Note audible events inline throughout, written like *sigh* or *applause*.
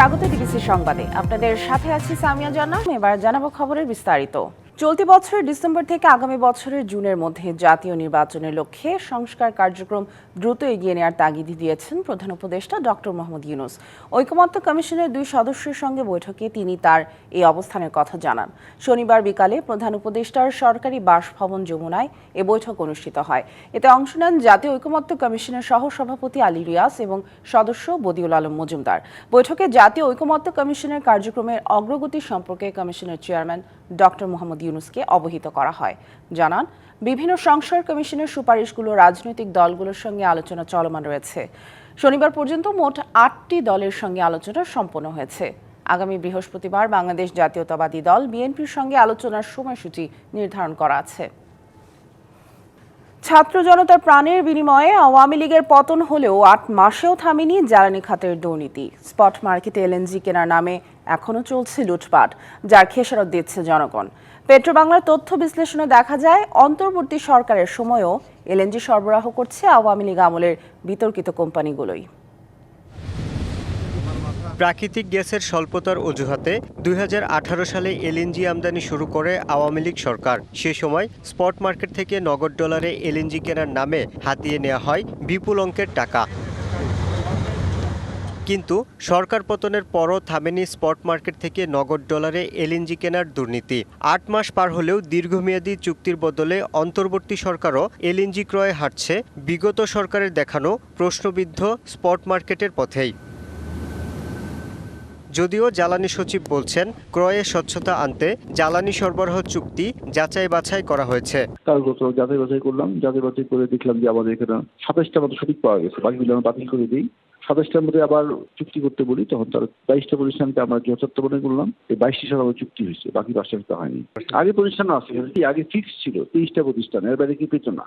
স্বাগত ডিবিসি সংবাদে। আপনাদের সাথে আছি সামিয়া জানা এবার জানাব খবরের বিস্তারিত। চলতি বছরের ডিসেম্বর থেকে আগামী বছরের জুনের মধ্যে জাতীয় নির্বাচনের লক্ষ্যে সংস্কার কার্যক্রম দ্রুত এগিয়ে নেওয়ার তাগিদ দিয়েছেন প্রধান উপদেষ্টা ডক্টর মোহাম্মদ ইউনুস। ঐকমত্য কমিশনের দুই সদস্যের সঙ্গে বৈঠকে তিনি তার এই অবস্থানের কথা জানান। শনিবার বিকালে প্রধান উপদেষ্টার সরকারি বাসভবন যমুনায় এ বৈঠক অনুষ্ঠিত হয়। এতে অংশ নেন জাতীয় ঐকমত্য কমিশনের সহ সভাপতি আলী রিয়াস এবং সদস্য বদিউল আলম মজুমদার। বৈঠকে জাতীয় ঐকমত্য কমিশনের কার্যক্রমের অগ্রগতি সম্পর্কে কমিশনের চেয়ারম্যান ডক্টর মোহাম্মদ ইউনুসকে অবহিত করা হয়। জানান, বিভিন্ন সংস্কার কমিশনের সুপারিশগুলো রাজনৈতিক দলগুলোর সঙ্গে আলোচনা চলমান রয়েছে। শনিবার পর্যন্ত মোট আটটি দলের সঙ্গে আলোচনা সম্পন্ন হয়েছে। আগামী বৃহস্পতিবার বাংলাদেশ জাতীয়তাবাদী দল বিএনপির সঙ্গে আলোচনার সময়সূচি নির্ধারণ করা আছে। ছাত্র জনতার প্রাণের বিনিময়ে আওয়ামী লীগের পতন হলেও আট মাসেও থামেনি জ্বালানি খাতের দুর্নীতি। স্পট মার্কেটে এলএনজি কেনার নামে এখনও চলছে লুটপাট, যার খেসারত দিচ্ছে জনগণ। পেট্রোবাংলার তথ্য বিশ্লেষণে দেখা যায়, অন্তর্বর্তী সরকারের সময়ও এলএনজি সরবরাহ করছে আওয়ামী লীগ আমলের বিতর্কিত কোম্পানিগুলোই। প্রাকৃতিক গ্যাসের স্বল্পতার অজুহাতে দুই হাজার আঠারো সালে এলএনজি আমদানি শুরু করে আওয়ামী লীগ সরকার। সে সময় স্পট মার্কেট থেকে নগদ ডলারে এলএনজি কেনার নামে হাতিয়ে নেওয়া হয় বিপুল অঙ্কের টাকা। কিন্তু সরকার পতনের পরও থামেনি স্পট মার্কেট থেকে নগদ ডলারে এলএনজি কেনার দুর্নীতি। আট মাস পার হলেও দীর্ঘমেয়াদী চুক্তির বদলে অন্তর্বর্তী সরকারও এলএনজি ক্রয়ে হাঁটছে। বিগত সরকারের দেখানো প্রশ্নবিদ্ধ স্পট মার্কেটের পথেই। যদিও জ্বালানি সচিব বলছেন, ক্রয়ে স্বচ্ছতা আনতে জ্বালানি সরবরাহ চুক্তি যাচাই বাছাই করা হয়েছে। কাগজপত্র যাচাই বাছাই করলাম যাচাই বাছাই করে দেখলাম যে আমাদের এখানে সাতাশটা মতো সঠিক পাওয়া গেছে। বাকিগুলো আমরা বাতিল করে দিই। সাতাশটার মধ্যে আবার চুক্তি করতে বলি, তখন তার বাইশটা প্রতিষ্ঠানকে আমরা যথার্থ মনে করলাম, এই বাইশটি আমার চুক্তি হয়েছে, বাকি পাঁচটা হয়নি। আগে প্রতিষ্ঠান আছে আগে ফিক্স ছিল, তেইশটা প্রতিষ্ঠান, এর বাইরে কি পেত না।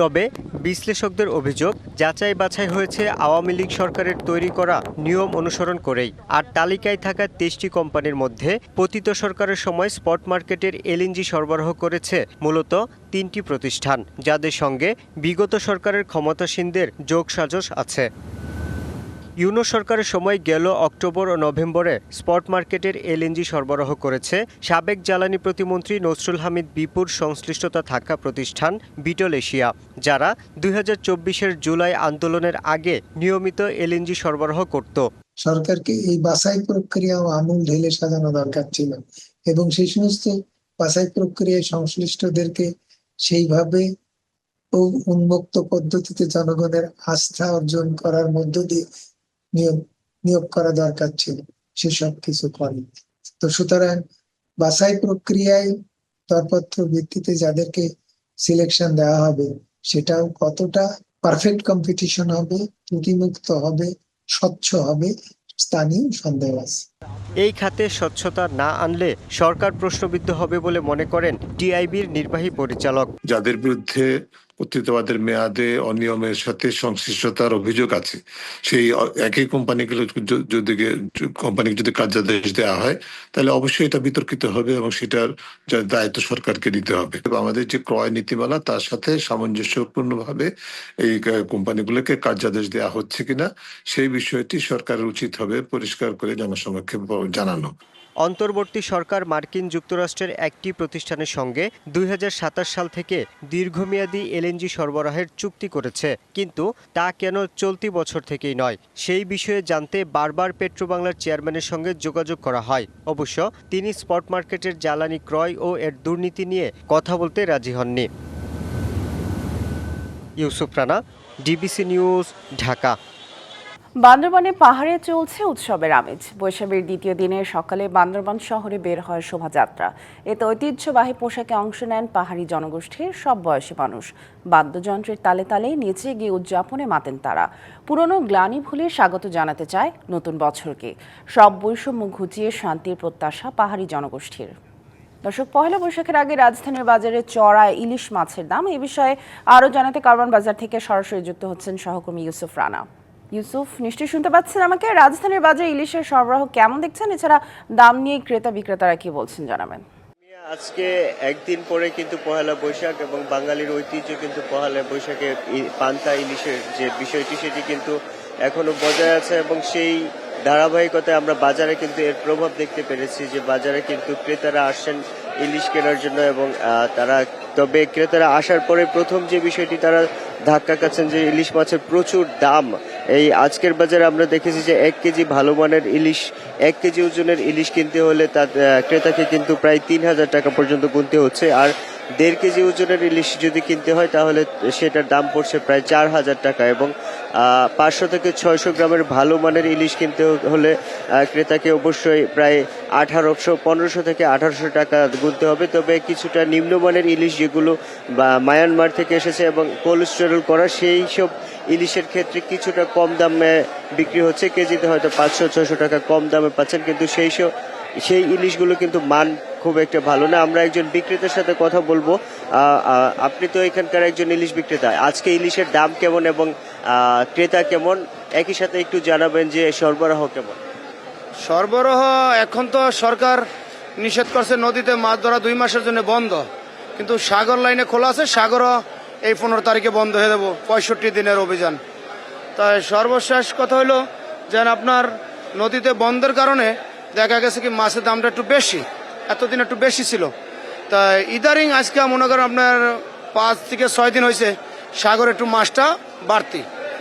তবে বিশ্লেষকদের অভিযোগ, যাচাই বাছাই হয়েছে আওয়ামী লীগ সরকারের তৈরি করা নিয়ম অনুসরণ করেই, আর তালিকায় থাকা তেইশটি কোম্পানির মধ্যে পতিত সরকারের সময় স্পট মার্কেটের এলএনজি সরবরাহ করেছে মূলত তিনটি প্রতিষ্ঠান, যাদের সঙ্গে বিগত সরকারের ক্ষমতাসীনদের যোগসাজশ আছে। ইউনো সরকারের সময় গেল অক্টোবর ও নভেম্বরে স্পট মার্কেটের এলএনজি সরবরাহ করেছে। সাবেক জ্বালানি প্রতিমন্ত্রী নসরুল হামিদ বিপুর সংশ্লিষ্টতা থাকা প্রতিষ্ঠান বিটল এশিয়া, যারা দুই হাজার জুলাই আন্দোলনের আগে নিয়মিত এলএনজি সরবরাহ করত। সরকারকে এই বাছাই প্রক্রিয়া ও আমূল ঢেলে সাজানো দরকার ছিল এবং সেই সমস্ত বাছাই প্রক্রিয়ায় সংশ্লিষ্টদেরকে সেইভাবে উন্মুক্ত পদ্ধতিতে জনগণের আস্থা অর্জন করার মধ্য দিয়ে নিয়োগ নিয়োগ করা দরকার ছিল। সেসব কিছু করে তো সুতরাং বাছাই প্রক্রিয়ায় দরপত্র ভিত্তিতে যাদেরকে সিলেকশন দেওয়া হবে সেটাও কতটা পারফেক্ট কম্পিটিশন হবে ত্রুটিমুক্ত হবে স্বচ্ছ হবে স্থানীয় সন্দেহ আছে। এই খাতে স্বচ্ছতা না আনলে সরকার প্রশ্নবিদ্ধ হবে বলে মনে করেন টিআইবির নির্বাহী পরিচালক। যাদের বিরুদ্ধে কর্তৃত্ববাদের মেয়াদে অনিয়মের সাথে সংশ্লিষ্টতার অভিযোগ আছে। সেই একই কোম্পানিগুলো যদি কোম্পানিকে যদি কার্যাদেশ দেওয়া হয়, তাহলে অবশ্যই এটা বিতর্কিত হবে এবং সেটার দায়িত্ব সরকারকে নিতে হবে। আমাদের যে ক্রয় নীতিমালা, তার সাথে সামঞ্জস্যপূর্ণভাবে এই কোম্পানিগুলোকে কার্যাদেশ দেওয়া হচ্ছে কিনা, সেই বিষয়টি সরকারের উচিত হবে পরিষ্কার করে জনসমক্ষে জানানো। অন্তর্বর্তী সরকার মার্কিন যুক্তরাষ্ট্রের একটি প্রতিষ্ঠানের সঙ্গে দুই হাজার সাতাশ সাল থেকে দীর্ঘমেয়াদী এলএনজি সরবরাহের চুক্তি করেছে। কিন্তু তা কেন চলতি বছর থেকেই নয়, সেই বিষয়ে জানতে বারবার পেট্রোবাংলার চেয়ারম্যানের সঙ্গে যোগাযোগ করা হয়। অবশ্য তিনি স্পট মার্কেটের জ্বালানি ক্রয় ও এর দুর্নীতি নিয়ে কথা বলতে রাজি হননি। Yusuf Rana, DBC news, Dhaka. বান্দরবানে পাহাড়ে চলছে উৎসবের আমেজ। বৈশাখের দ্বিতীয় দিনে সকালে বান্দরবান শহরে বের হয় শোভাযাত্রা। এতে ঐতিহ্যবাহী পোশাকে অংশ নেন পাহাড়ি জনগোষ্ঠীর সব বয়সী মানুষ। বাদ্যযন্ত্রের তালে তালে নেচে গিয়ে উদযাপনে মাতেন তারা। পুরনো গ্লানি ভুলে স্বাগত জানাতে চায় নতুন বছরকে। সব বৈষম্য ঘুচিয়ে শান্তির প্রত্যাশা পাহাড়ি জনগোষ্ঠীর। দর্শক, পহেলা বৈশাখের আগে রাজধানীর বাজারে চড়া ইলিশ মাছের দাম এ বিষয়ে আরও জানাতে কারওয়ান বাজার থেকে সরাসরি যুক্ত হচ্ছেন সহকর্মী ইউসুফ রানা। ইউসুফ, নিশ্চয়ই শুনতে পাচ্ছেন আমাকে? রাজধানীর বাজারে ইলিশের সরবরাহ কেমন দেখছেন? এছাড়া দাম নিয়ে ক্রেতা বিক্রেতারা কি বলছেন জানাবেন? আজকে একদিন পরে কিন্তু পহেলা বৈশাখ এবং বাঙালির ঐতিহ্য কিন্তু পহেলা বৈশাখে পান্তা ইলিশের যে বিষয়টি, সেটি কিন্তু এখনও বজায় আছে এবং সেই ধারাবাহিকতায় আমরা বাজারে কিন্তু এর প্রভাব দেখতে পেরেছি যে বাজারে কিন্তু ক্রেতারা আসছেন ইলিশ কেনার জন্য এবং তারা, তবে ক্রেতারা আসার পরে প্রথম যে বিষয়টি তারা ধাক্কা খাচ্ছেন যে ইলিশ মাছের প্রচুর দাম। এই আজকের বাজারে আমরা দেখেছি যে এক কেজি ভালো মানের ইলিশ, এক কেজি ওজনের ইলিশ কিনতে হলে তার ক্রেতাকে কিন্তু প্রায় তিন হাজার টাকা পর্যন্ত গুনতে হচ্ছে। আর দেড় কেজি ওজনের ইলিশ যদি কিনতে হয়, তাহলে সেটার দাম পড়ছে প্রায় চার হাজার টাকা এবং পাঁচশো থেকে ছয়শো গ্রামের ভালো মানের ইলিশ কিনতে হলে ক্রেতাকে অবশ্যই প্রায় আঠারোশো, পনেরোশো থেকে আঠারোশো টাকা গুনতে হবে। তবে কিছুটা নিম্নমানের ইলিশ যেগুলো, বা মায়ানমার থেকে এসেছে এবং কোলেস্টেরল করা, সেই সব ইলিশের ক্ষেত্রে কিছুটা কম দামে বিক্রি হচ্ছে। কেজিতে হয়তো পাঁচশো, ছয়শো টাকা কম দামে পাচ্ছেন, কিন্তু সেই সব, সেই ইলিশগুলো কিন্তু মান খুব একটা ভালো না। আমরা একজন বিক্রেতার সাথে কথা বলব। আপনি তো এখানকার একজন ইলিশ বিক্রেতা। আজকে ইলিশের দাম কেমন এবং ক্রেতা কেমন? একই সাথে একটু জানাবেন যে সরবরাহ কেমন। সরবরাহ এখন তো সরকার নিষেধ করছে নদীতে মাছ ধরা দুই মাসের জন্য বন্ধ। কিন্তু সাগর লাইনে খোলা আছে, সাগরও এই পনেরো তারিখে বন্ধ হয়ে দেবো পঁয়ষট্টি দিনের অভিযান। তাই সর্বশেষ কথা হলো, যেন আপনার নদীতে বন্ধের কারণে দেখা গেছে কি মাছের দামটা একটু বেশি। এতদিন একটু বেশি ছিল। তা ইদারিং আজকে মনে করেন আপনার পাঁচ থেকে ছয় দিন হয়েছে, সাগরে একটু মাছটা বাড়তি।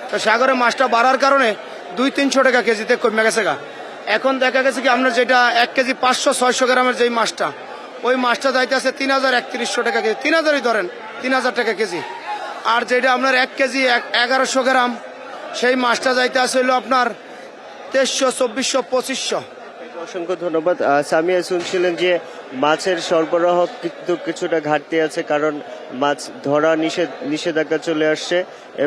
তো সাগরে মাছটা বাড়ার কারণে দুই তিনশো টাকা কেজিতে কমে গেছে গা। এখন দেখা গেছে কি আপনার যেটা এক কেজি পাঁচশো, ছয়শো গ্রামের যেই মাছটা, ওই মাছটা যাইতে আছে তিন হাজার একত্রিশশো টাকা কেজি। তিন হাজারই ধরেন, তিন হাজার টাকা কেজি। আর যেটা আপনার এক কেজি এগারোশো গ্রাম, সেই মাছটা যাইতে আছে হলো আপনার তেইশশো, চব্বিশশো, পঁচিশশো। অসংখ্য ধন্যবাদ। সামিয়া, শুনছিলেন যে মাছের সরবরাহ কিন্তু কিছুটা ঘাটতি আছে কারণ মাছ ধরা নিষেধ নিষেধাজ্ঞা চলে আসছে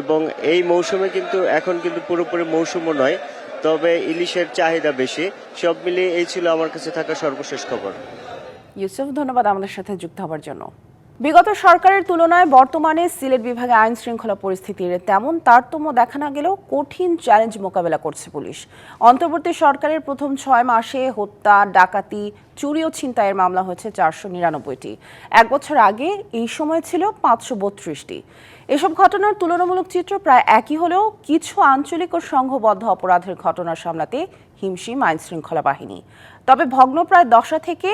এবং এই মৌসুমে কিন্তু এখন কিন্তু পুরোপুরি মৌসুমও নয়, তবে ইলিশের চাহিদা বেশি। সব মিলিয়ে এই ছিল আমার কাছে থাকা সর্বশেষ খবর। ইউসুফ, ধন্যবাদ আমাদের সাথে যুক্ত হওয়ার জন্য। বিগত সরকারের তুলনায় বর্তমানে সিলেট বিভাগে আইন শৃঙ্খলা পরিস্থিতির তেমন তারতম্য দেখা না গেলেও কঠিন চ্যালেঞ্জ মোকাবেলা করছে পুলিশ। অন্তর্বর্তী সরকারের প্রথম ছয় মাসে হত্যা, ডাকাতি, চুরি ও ছিনতাইয়ের মামলা হয়েছে চারশো নিরানব্বইটি। এক বছর আগে এই সময় ছিল পাঁচশো বত্রিশটি। এসব ঘটনার তুলনামূলক চিত্র প্রায় একই হলেও কিছু আঞ্চলিক ও সংঘবদ্ধ অপরাধের ঘটনা সামলাতে হিমশিম আইন শৃঙ্খলা বাহিনী। তবে ভগ্নপ্রায় দশা থেকে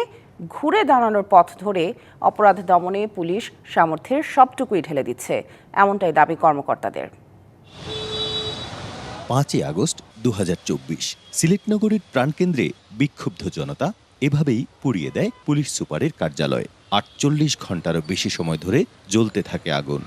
ঘুরে দাঁড়ানোর পথ ধরে অপরাধ দমনে পুলিশ সামর্থ্যের সবটুকুই ঢেলে দিচ্ছে, এমনটাই দাবি কর্মকর্তাদের। পাঁচই আগস্ট দু সিলেট নগরীর প্রাণকেন্দ্রে বিক্ষুব্ধ জনতা এভাবেই পুড়িয়ে দেয় পুলিশ সুপারের কার্যালয়। আটচল্লিশ ঘন্টারও বেশি সময় ধরে জ্বলতে থাকে আগুন।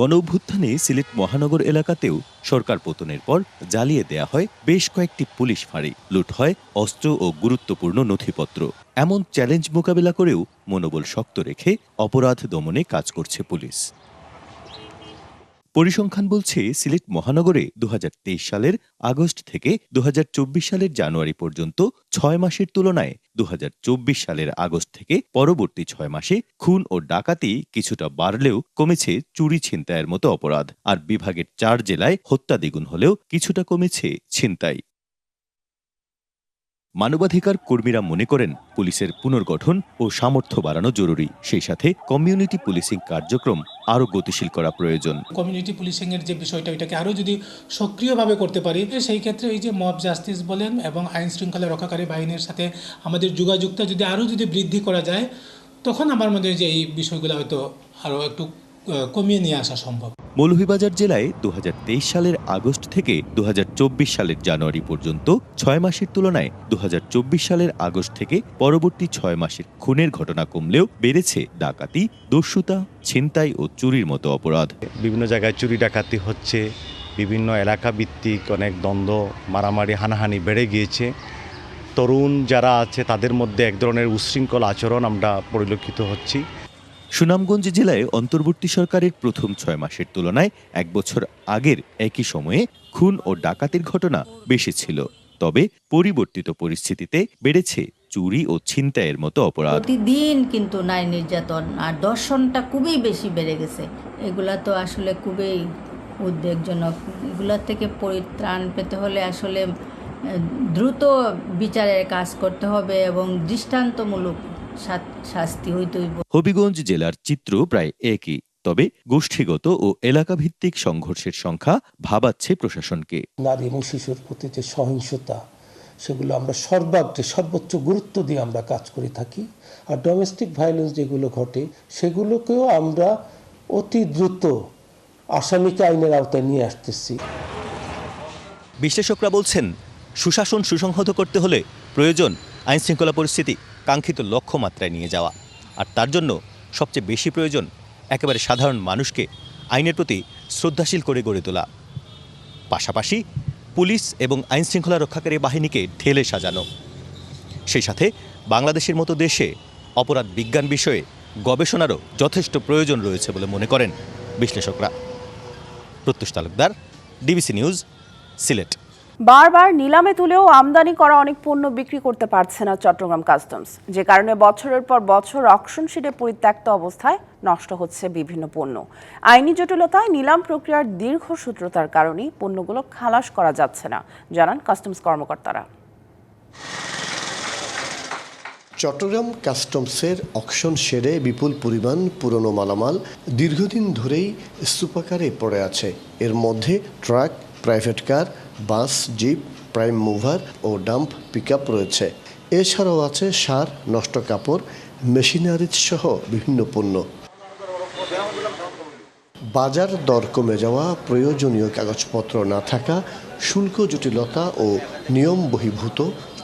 গণ অভ্যুত্থানে সিলেট মহানগর এলাকাতেও সরকার পতনের পর জ্বালিয়ে দেয়া হয় বেশ কয়েকটি পুলিশ ফাঁড়ি। লুট হয় অস্ত্র ও গুরুত্বপূর্ণ নথিপত্র। এমন চ্যালেঞ্জ মোকাবেলা করেও মনোবল শক্ত রেখে অপরাধ দমনে কাজ করছে পুলিশ। পরিসংখ্যান বলছে সিলেট মহানগরে দুহাজার তেইশ সালের আগস্ট থেকে দুহাজার চব্বিশ সালের জানুয়ারি পর্যন্ত ছয় মাসের তুলনায় দুহাজার চব্বিশ সালের আগস্ট থেকে পরবর্তী ছয় মাসে খুন ও ডাকাতি কিছুটা বাড়লেও কমেছে চুরি ছিনতাইয়ের মতো অপরাধ। আর বিভাগের চার জেলায় হত্যা দ্বিগুণ হলেও কিছুটা কমেছে ছিনতাই। মানবাধিকার কর্মীরা মনে করেন পুলিশের পুনর্গঠন ও সামর্থ্য বাড়ানো জরুরি। সেই সাথে কমিউনিটি পুলিশিং কার্যক্রম আরও গতিশীল করা প্রয়োজন। কমিউনিটি পুলিশিং এর যে বিষয়টা, ওইটাকে আরও যদি সক্রিয়ভাবে করতে পারি, সেই ক্ষেত্রে এই যে মব জাস্টিস বলেন এবং আইন শৃঙ্খলা রক্ষাকারী বাহিনীর সাথে আমাদের যোগাযোগটা যদি আরও যদি বৃদ্ধি করা যায়, তখন আমার মধ্যে যে এই বিষয়গুলো হয়তো আরও একটু কমিয়ে নিয়ে আসা সম্ভব। মৌলভীবাজার জেলায় দু হাজার তেইশ সালের আগস্ট থেকে দু হাজার চব্বিশ সালের জানুয়ারি পর্যন্ত ছয় মাসের তুলনায় দু হাজার চব্বিশ সালের আগস্ট থেকে পরবর্তী ছয় মাসের খুনের ঘটনা কমলেও বেড়েছে ডাকাতি দস্যুতা ছিনতাই ও চুরির মতো অপরাধ। বিভিন্ন জায়গায় চুরি ডাকাতি হচ্ছে বিভিন্ন এলাকা ভিত্তিক অনেক দ্বন্দ্ব মারামারি হানাহানি বেড়ে গিয়েছে। তরুণ যারা আছে তাদের মধ্যে এক ধরনের উশৃঙ্খল আচরণ আমরা পরিলক্ষিত হচ্ছি। সুনামগঞ্জ জেলায় অন্তর্বর্তী সরকারের প্রথম ছয় মাসের তুলনায় এক বছর আগের একই সময়ে খুন ও ডাকাতির ঘটনা বেশি ছিল। তবে পরিবর্তিত পরিস্থিতিতে বেড়েছে চুরি ও ছিনতাইয়ের মতো অপরাধ। প্রতিদিন কিন্তু নারী নির্যাতন আর দর্শনটা খুবই বেশি বেড়ে গেছে। এগুলা তো আসলে খুবই উদ্বেগজনক। এগুলোর থেকে পরিত্রাণ পেতে হলে আসলে দ্রুত বিচারের কাজ করতে হবে এবং দৃষ্টান্তমূলক শাস্তি হইতে হইব হবিগঞ্জ জেলার চিত্র প্রায় একই তবে গোষ্ঠীগত ও এলাকাভিত্তিক সংঘর্ষের সংখ্যা ভাবাচ্ছে প্রশাসনকে। নারী এবং শিশুর প্রতি যে সহিংসতা সেগুলো আমরা সর্বাগ্রে সর্বোচ্চ গুরুত্ব দিয়ে আমরা কাজ করে থাকি। আর ডোমেস্টিক ভায়োলেন্স যেগুলো ঘটে সেগুলোকেও আমরা অতি দ্রুত আসামিকে আইনের আওতায় নিয়ে আসতেছি। বিশ্লেষকরা বলছেন সুশাসন সুসংহত করতে হলে প্রয়োজন আইনশৃঙ্খলা পরিস্থিতি। কাঙ্ক্ষিত লক্ষ্যমাত্রায় নিয়ে যাওয়া। আর তার জন্য সবচেয়ে বেশি প্রয়োজন একেবারে সাধারণ মানুষকে আইনের প্রতি শ্রদ্ধাশীল করে গড়ে তোলা। পাশাপাশি পুলিশ এবং আইনশৃঙ্খলা রক্ষাকারী বাহিনীকে ঢেলে সাজানো। সেই সাথে বাংলাদেশের মতো দেশে অপরাধ বিজ্ঞান বিষয়ে গবেষণারও যথেষ্ট প্রয়োজন রয়েছে বলে মনে করেন বিশ্লেষকরা। Pratyush Talukdar, DBC news, Sylhet. বারবার নিলামে তুলেও আমদানি করা অনেক পণ্য বিক্রি করতে পারছে না চট্টগ্রাম কাস্টমস। যে কারণে বছরের পর বছর অকশন শিটে পরিত্যক্ত অবস্থায় নষ্ট হচ্ছে বিভিন্ন পণ্য। আইনি জটিলতায় নিলাম প্রক্রিয়ার দীর্ঘসূত্রতার কারণেই পণ্যগুলো খালাস করা যাচ্ছে না, জানান কাস্টমস কর্মকর্তারা। চট্টগ্রাম কাস্টমসের অকশন শেডে বিপুল পরিমাণ পুরনো মালামাল দীর্ঘদিন ধরেই স্তূপাকারে পড়ে আছে। এর মধ্যে truck, private car bus, jeep, prime mover ও ডাম্প পিকআপ রয়েছে। এছাড়াও আছে সার, নষ্ট কাপড়, মেশিনারিজ সহ বিভিন্ন পণ্য। বাজার দর কমে যাওয়া, প্রয়োজনীয় কাগজপত্র না থাকা, শুল্ক জটিলতা ও নিয়ম বহির্ভূত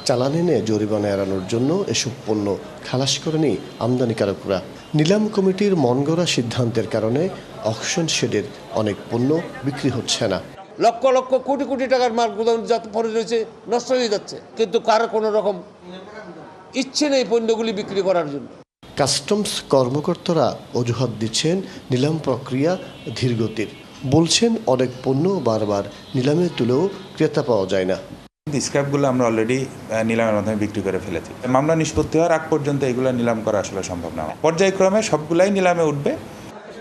চালান এনে জরিমানা এড়ানোর জন্য এসব পণ্য খালাস করেনি আমদানিকারকরা। নিলাম কমিটির মনগড়া সিদ্ধান্তের কারণে অকশন শেডের অনেক পণ্য বিক্রি হচ্ছে না। লক্ষ লক্ষ কোটি কোটি টাকার মাল গুদাম যত পড়ে রয়েছে নষ্ট হয়ে যাচ্ছে। কিন্তু কারও কোনো রকম ইচ্ছে নেই পণ্যগুলি বিক্রি করার জন্য। কাস্টমস কর্মকর্তারা অজুহাত দিচ্ছেন নিলাম প্রক্রিয়া ধীরগতির। বলছেন অনেক পণ্য বারবার নিলামে তুলেও ক্রেতা পাওয়া যায় না। স্ক্র্যাপগুলো আমরা অলরেডি নিলামের মাধ্যমে বিক্রি করে ফেলেছি। মামলা নিষ্পত্তি হওয়ার আগ পর্যন্ত এগুলো নিলাম করা আসলে সম্ভব না। পর্যায়ক্রমে সবগুলাই নিলামে উঠবে।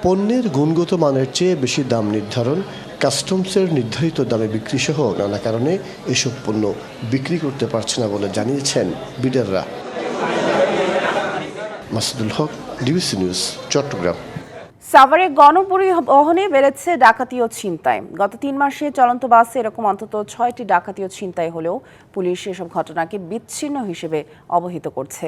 পণ্যের গুণগত মানের চেয়ে বেশি দাম নির্ধারণ কাস্টমসের নির্ধারিত দামে বিক্রি সহ নানা কারণে এসব পণ্য বিক্রি করতে পারছে না বলে জানিয়েছেন বিডাররা। Masudul Haque, DBC news, Chittagong. সাভারে গণপরিবহনে বেড়েছে ডাকাতি ও ছিনতাই। গত তিন মাসে চলন্ত বাসে এরকম অন্তত ছয়টি ডাকাতি ও ছিনতাই হলেও পুলিশ এসব ঘটনাকে বিচ্ছিন্ন হিসেবে অবহিত করছে।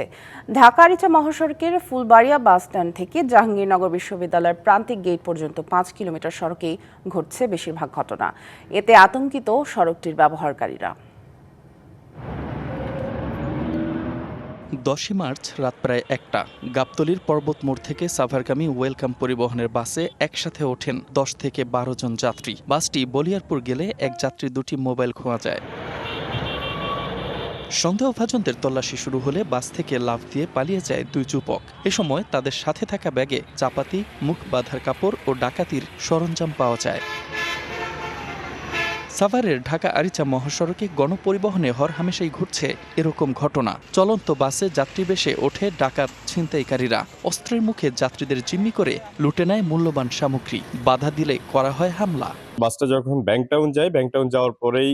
ঢাকা আরিচা মহাসড়কের ফুলবাড়িয়া বাস স্ট্যান্ড থেকে জাহাঙ্গীরনগর বিশ্ববিদ্যালয়ের প্রান্তিক গেট পর্যন্ত পাঁচ কিলোমিটার সড়কেই ঘটছে বেশিরভাগ ঘটনা। এতে আতঙ্কিত সড়কটির ব্যবহারকারীরা। দশই মার্চ রাত প্রায় একটা। গাবতলির পর্বত মোড় থেকে সাভারগামী ওয়েলকাম পরিবহনের বাসে একসাথে ওঠেন দশ থেকে বারো জন যাত্রী। বাসটি বলিয়ারপুর গেলে এক যাত্রী দুটি মোবাইল খোয়া যায়। সন্দেহভাজনদের তল্লাশি শুরু হলে বাস থেকে লাফ দিয়ে পালিয়ে যায় দুই যুবক। এ সময় তাদের সাথে থাকা ব্যাগে চাপাতি, মুখ বাঁধার কাপড় ও ডাকাতির সরঞ্জাম পাওয়া যায়। সাভারের ঢাকা আরিচা মহাসড়কে গণপরিবহনে হরহামেশাই ঘুরছে এরকম ঘটনা। চলন্ত বাসে যাত্রী বেশে ওঠে ডাকাত ছিনতাইকারীরা। অস্ত্রের মুখে যাত্রীদের জিম্মি করে লুটে নেয় মূল্যবান সামগ্রী। বাধা দিলে করা হয় হামলা। বাসটা যখন ব্যাংকটাউন যায় ব্যাংকটাউন যাওয়ার পরেই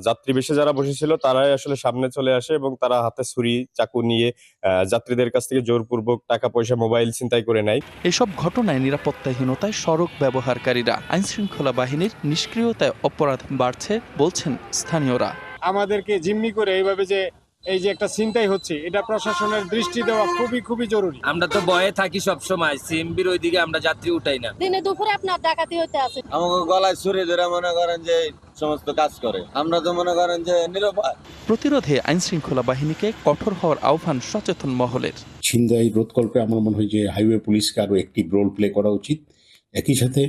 যাত্রী বেশে যারা বসেছিল তারাই আসলে সামনে চলে আসে এবং তারা হাতে ছুরি চাকু নিয়ে আহ, যাত্রীদের কাছ থেকে জোরপূর্বক টাকা পয়সা মোবাইল ছিনতাই করে নেয়। এসব ঘটনায় নিরাপত্তাহীনতায় সড়ক ব্যবহারকারীরা আইনশৃঙ্খলা বাহিনীর নিষ্ক্রিয়তায় অপরাধ বাড়ছে বলছেন স্থানীয়রা। আমাদেরকে জিম্মি করে এইভাবে যে এই যে একটা চিন্তাই হচ্ছে এটা প্রশাসনের দৃষ্টি দেওয়া খুবই খুবই জরুরি। আমরা তো ভয়ে থাকি সব সময় সিএমবির ওইদিকে আমরা যাত্রী উঠাই না। দিনে দুপুরে আপনার ডাকাতি হইতে আছে আমাকে গলায় ছুরি ধরে মনে করেন যে সমস্ত কাজ করে। আমরা তো মনে করেন যে নিরুপায়। প্রতিরোধে আইনশৃঙ্খলা বাহিনীকে কঠোর হওয়ার আহ্বান সচেতন মহলের। ছিনতাই রোধকল্পে আমার মনে হয় যে হাইওয়ে পুলিশকে আরও একটি রোল প্লে করা উচিত। একই সাথে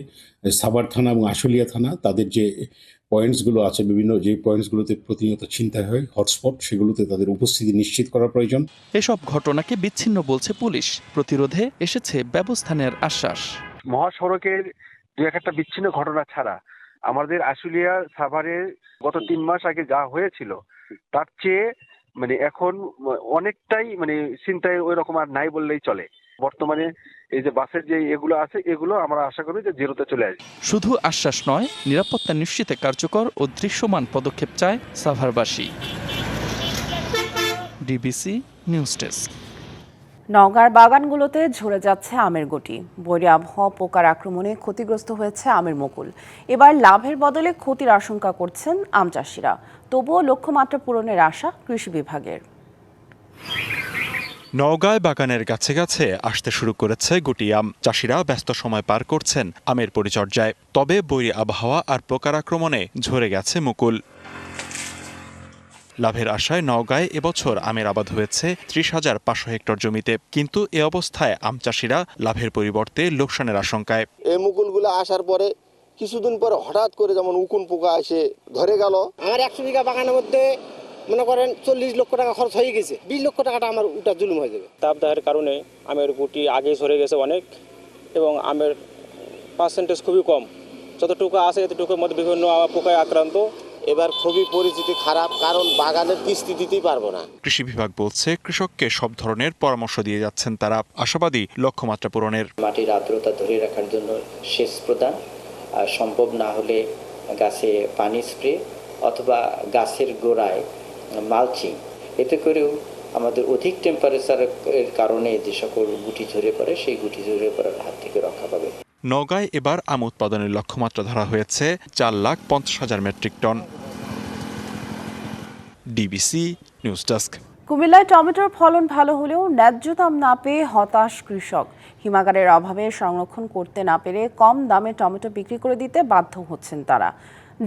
সাভার থানা এবং আশুলিয়া থানা তাদের যে পয়েন্টসগুলো আছে বিভিন্ন যে পয়েন্টসগুলোতে প্রতিনিয়ত ছিনতাই হয় হটস্পট সেগুলোতে তাদের উপস্থিতি নিশ্চিত করা প্রয়োজন। এসব ঘটনাকে বিচ্ছিন্ন বলছে পুলিশ। প্রতিরোধে এসেছে ব্যবস্থা নেওয়ার আশ্বাস। মহাসড়কের দু এক একটা বিচ্ছিন্ন ঘটনা ছাড়া আমাদের আশুলিয়া সাভারে গত তিন মাস আগে যা হয়েছিল তার চেয়ে মানে এখন অনেকটাই মানে চিন্তায় ওই রকম আর নাই বললেই চলে। বর্তমানে এই যে বাসের যে এগুলো আছে এগুলো আমরা আশা করি যে জিরোতে চলে আসবে। শুধু আশ্বাস নয় নিরাপত্তা নিশ্চিতে কার্যকর ও দৃশ্যমান পদক্ষেপ চায় সাভারবাসী। DBC news desk. নওগাঁর বাগানগুলোতে ঝরে যাচ্ছে আমের গুটি। বৈরী আবহাওয়া পোকার আক্রমণে ক্ষতিগ্রস্ত হয়েছে আমের মুকুল। এবার লাভের বদলে ক্ষতির আশঙ্কা করছেন আম চাষিরা। তবুও লক্ষ্যমাত্রা পূরণের আশা কৃষি বিভাগের। নওগাঁয় বাগানের কাছে কাছে আসতে শুরু করেছে গুটি আম চাষিরা ব্যস্ত সময় পার করছেন আমের পরিচর্যায়। তবে বৈরী আবহাওয়া আর পোকার আক্রমণে ঝরে গেছে মুকুল। লাভের আশায় নওগাঁয় এবছর আমের আবাদ হয়েছে ত্রিশ হাজার পাঁচশো হেক্টর জমিতে। কিন্তু এ অবস্থায় আম চাষিরা লাভের পরিবর্তে লোকসানের আশঙ্কায়। এই মুকুলগুলো আসার পরে কিছুদিন পরে হঠাৎ করে যেমন উকুন পোকা এসে ধরে গেল। আমার একশো বিঘা বাগানের মধ্যে মনে করেন চল্লিশ লক্ষ টাকা খরচ হয়ে গেছে বিশ লক্ষ টাকাটা আমার ওটা জুলুম হয়ে যাবে। তাপদাহের কারণে আমের গুটি আগে সরে গেছে অনেক এবং আমের পার্সেন্টেজ খুবই কম। যতটুকু আছে এতটুকুর মধ্যে বিভিন্ন পোকায় আক্রান্ত। এবার খুবই পরিস্থিতি খারাপ কারণ বাগানের কিস্তি দিতেই পারব না। কৃষি বিভাগ বলছে কৃষককে সব ধরনের পরামর্শ দিয়ে যাচ্ছেন তারা। আশাবাদী লক্ষ্যমাত্রা পূরণের। মাটির আর্দ্রতা ধরে রাখার জন্য সেচ প্রদান আর সম্ভব না হলে গাছে পানি স্প্রে অথবা গাছের গোড়ায় মালচিং এতে করেও আমাদের অধিক টেম্পারেচারের কারণে যে সকল গুটি ঝরে পড়ে সেই গুটি ঝরে পড়ার হাত থেকে রক্ষা পাবে। নওগাঁয় এবার আম উৎপাদনের লক্ষ্যমাত্রা ধরা হয়েছে চার লাখ পঞ্চাশ হাজার metric ton. DBC news desk. কুমিল্লায় টমেটোর ফলন ভালো হলেও ন্যায্য দাম না পেয়ে হতাশ কৃষক। হিমাগারের অভাবে সংরক্ষণ করতে না পেরে কম দামে টমেটো বিক্রি করে দিতে বাধ্য হচ্ছেন তারা।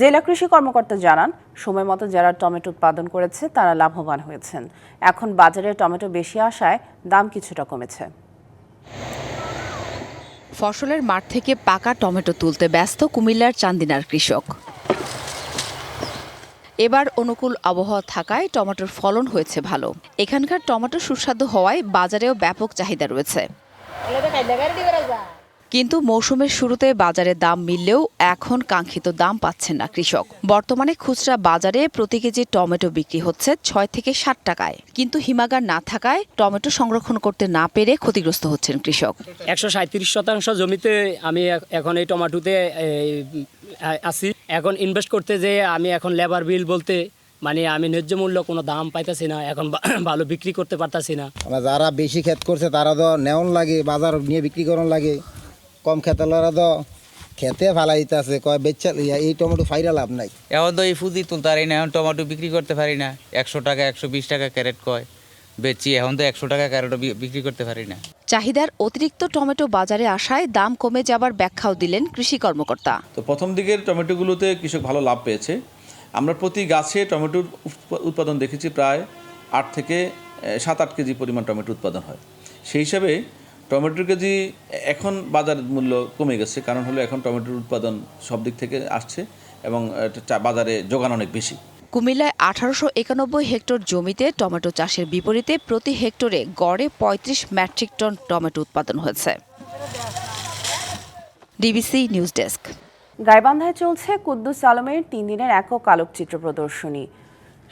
জেলা কৃষি কর্মকর্তা জানান, সময় মতো যারা টমেটো উৎপাদন করেছে, তারা লাভবান হয়েছেন। এখন বাজারে টমেটো বেশি আসায় দাম কিছুটা কমেছে। ফসলের মাঠ থেকে পাকা টমেটো তুলতে ব্যস্ত কুমিল্লার চান্দিনার কৃষক। এবার অনুকূল আবহাওয়া থাকায় টমেটোর ফলন হয়েছে ভালো। এখানকার টমেটো সুস্বাদু হওয়ায় বাজারেও ব্যাপক চাহিদা রয়েছে। কিন্তু মৌসুমের শুরুতে বাজারে দাম মিললেও এখন কাঙ্ক্ষিত দাম পাচ্ছেন না কৃষক। বর্তমানে খুচরা বাজারে প্রতি কেজি টমেটো বিক্রি হচ্ছে ছয় থেকে ষাট টাকায়। কিন্তু হিমাগার না থাকায় টমেটো সংরক্ষণ করতে না পেরে ক্ষতিগ্রস্ত হচ্ছেন কৃষক। একশো সাঁত্রিশ শতাংশ জমিতে আমি এখন এই টমাটোতে আছি। এখন ইনভেস্ট করতে যে আমি এখন লেবার বিল বলতে মানে আমি ন্যায্য মূল্য কোনো দাম পাইতেছি না এখন *coughs* ভালো বিক্রি করতে পারতাছি না। মানে যারা বেশি ক্ষেত করছে তারা তো নেওয়ান লাগে বাজার নিয়ে বিক্রি করন লাগে। কম খেতালরা তো খেতে ফালাই দিতেছে কয় বেচা এই টমেটো ফাইরা লাভ নাই। এখন তো এই ফুদি তুলতে পারি না এখন টমেটো বিক্রি করতে পারি না একশো টাকা একশো বিশ টাকা ক্যারেট কয় বেচি এখন তো একশো টাকা ক্যারেটও বিক্রি করতে পারি না। চাহিদার অতিরিক্ত টমেটো বাজারে আসায় দাম কমে যাবার ব্যাখ্যাও দিলেন কৃষি কর্মকর্তা। তো প্রথম দিকের টমেটোগুলোতে কৃষক ভালো লাভ পেয়েছে। আমরা প্রতি গাছে টমেটোর উৎপাদন দেখেছি প্রায় আট থেকে সাত আট কেজি পরিমাণ টমেটো উৎপাদন হয়। সেই হিসাবে টমেটোর কেজি এখন বাজার মূল্য কমে গেছে। কারণ হলো এখন টমেটোর উৎপাদন সব দিক থেকে আসছে এবং বাজারে যোগান অনেক বেশি। কুমিল্লায় আঠারোশো একানব্বই হেক্টর জমিতে টমেটো চাষের বিপরীতে প্রতি হেক্টরে গড়ে পঁয়ত্রিশ মেট্রিক টন টমেটো উৎপাদন হয়েছে। DBC news desk. গাইবান্ধায় চলছে কুদ্দুস আলমের তিন দিনের একক আলোকচিত্র প্রদর্শনী।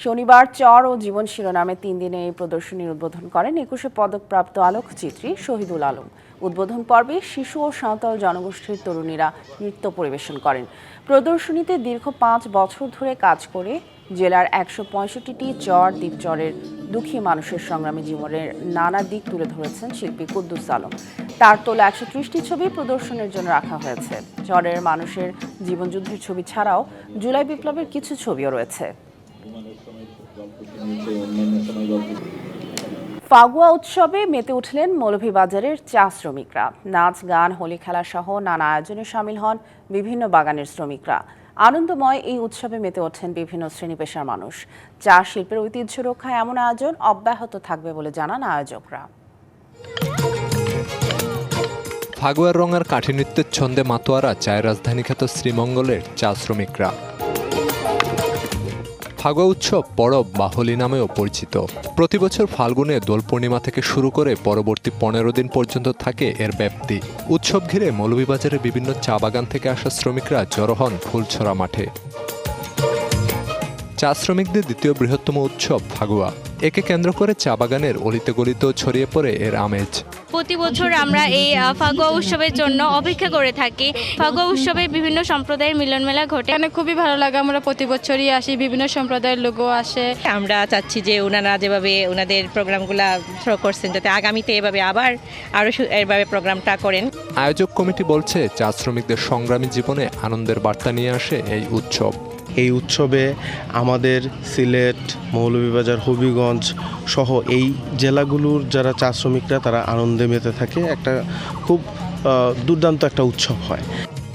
শনিবার চর ও জীবন শিরোনামে তিন দিনে এই প্রদর্শনীর উদ্বোধন করেন একুশে পদকপ্রাপ্ত আলোকচিত্রী শহীদুল আলম। উদ্বোধন পর্বে শিশু ও সাঁওতাল জনগোষ্ঠীর তরুণীরা নৃত্য পরিবেশন করেন। প্রদর্শনীতে দীর্ঘ পাঁচ বছর ধরে কাজ করে জেলার একশো পঁয়ষট্টিটি চর দ্বীপচরের দুঃখী মানুষের সংগ্রামী জীবনের নানা দিক তুলে ধরেছেন শিল্পী কুদ্দুস আলম। তার তোলা একশো ত্রিশটি ছবি প্রদর্শনের জন্য রাখা হয়েছে। চরের মানুষের জীবনযুদ্ধের ছবি ছাড়াও জুলাই বিপ্লবের কিছু ছবিও রয়েছে। ফাগুয়া উৎসবে মেতে উঠলেন মৌলভীবাজারের চা শ্রমিকরা। নাচ গান হোলি খেলা সহ নানা আয়োজনে সামিল হন বিভিন্ন বাগানের শ্রমিকরা। আনন্দময় এই উৎসবে মেতে ওঠেন বিভিন্ন শ্রেণি পেশার মানুষ। চা শিল্পের ঐতিহ্য রক্ষায় এমন আয়োজন অব্যাহত থাকবে বলে জানান আয়োজকরা। ফাগুয়ার রঙের কাঠি নৃত্যের ছন্দে মাতোয়ারা চায় রাজধানী খ্যাত শ্রীমঙ্গলের চা শ্রমিকরা। ফাগুয়া উৎসব পরব বা হোলি নামেও পরিচিত। প্রতি বছর ফাল্গুনে দোল পূর্ণিমা থেকে শুরু করে পরবর্তী পনেরো দিন পর্যন্ত থাকে এর ব্যাপ্তি। উৎসব ঘিরে মৌলভীবাজারের বিভিন্ন চা বাগান থেকে আসা শ্রমিকরা জড়ো হন ফুলছড়া মাঠে। চা শ্রমিকদের দ্বিতীয় বৃহত্তম উৎসব ফাগুয়া। একে কেন্দ্র করে চা বাগানের অলিতে গলিতেও ছড়িয়ে পড়ে এর আমেজ। প্রতি বছর আমরা এই ফাগুয়া উৎসবের জন্য অপেক্ষা করে থাকি। ফাগুয়া উৎসবে বিভিন্ন সম্প্রদায়ের মিলন মেলা ঘটে। এখানে খুবই ভালো লাগে আমরা প্রতি বছরই আসি বিভিন্ন সম্প্রদায়ের লোকও আসে। আমরা চাচ্ছি যে ওনারা যেভাবে ওনাদের প্রোগ্রামগুলো থ্রো করছেন যাতে আগামীতে এভাবে আবার আরও এভাবে প্রোগ্রামটা করেন। আয়োজক কমিটি বলছে চা শ্রমিকদের সংগ্রামী জীবনে আনন্দের বার্তা নিয়ে আসে এই উৎসব। এই উৎসবে আমাদের সিলেট মৌলভীবাজার হবিগঞ্জ সহ এই জেলাগুলোর যারা চা শ্রমিকরা তারা আনন্দে মেতে থাকে। একটা খুব দুর্দান্ত একটা উৎসব হয়।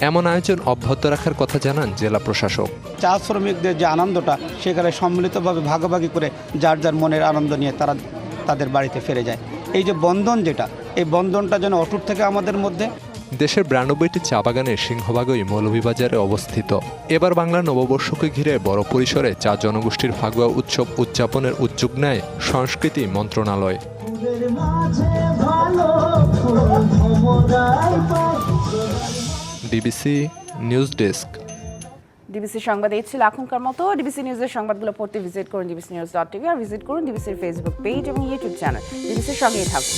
এমন আয়োজন অব্যাহত রাখার কথা জানান জেলা প্রশাসক। চা শ্রমিকদের যে আনন্দটা সেখানে সম্মিলিতভাবে ভাগাভাগি করে যার যার মনের আনন্দ নিয়ে তারা তাদের বাড়িতে ফিরে যায়। এই যে বন্ধন যেটা এই বন্ধনটা যেন অটুট থেকে আমাদের মধ্যে দেশের বিরানব্বইটি চা বাগানের সিংহভাগই মৌলভীবাজারে অবস্থিত। এবার বাংলা নববর্ষকে ঘিরে বড় পরিসরে চা জনগোষ্ঠীর ফাগুয়া উৎসব উদযাপনের উদ্যোগ নেয় সংস্কৃতি মন্ত্রণালয়। DBC news desk. ডিবিসি সংবাদ এই ছিল এখনকার মতো। ডিবিসি নিউজের সংবাদগুলো পড়তে ভিজিট করুন ডিবিসি নিউজ ডট টিভি আর ভিজিট করুন ডিবিসির ফেসবুক পেজ এবং ইউটিউব চ্যানেল। ডিবিসির সঙ্গেই থাকুন।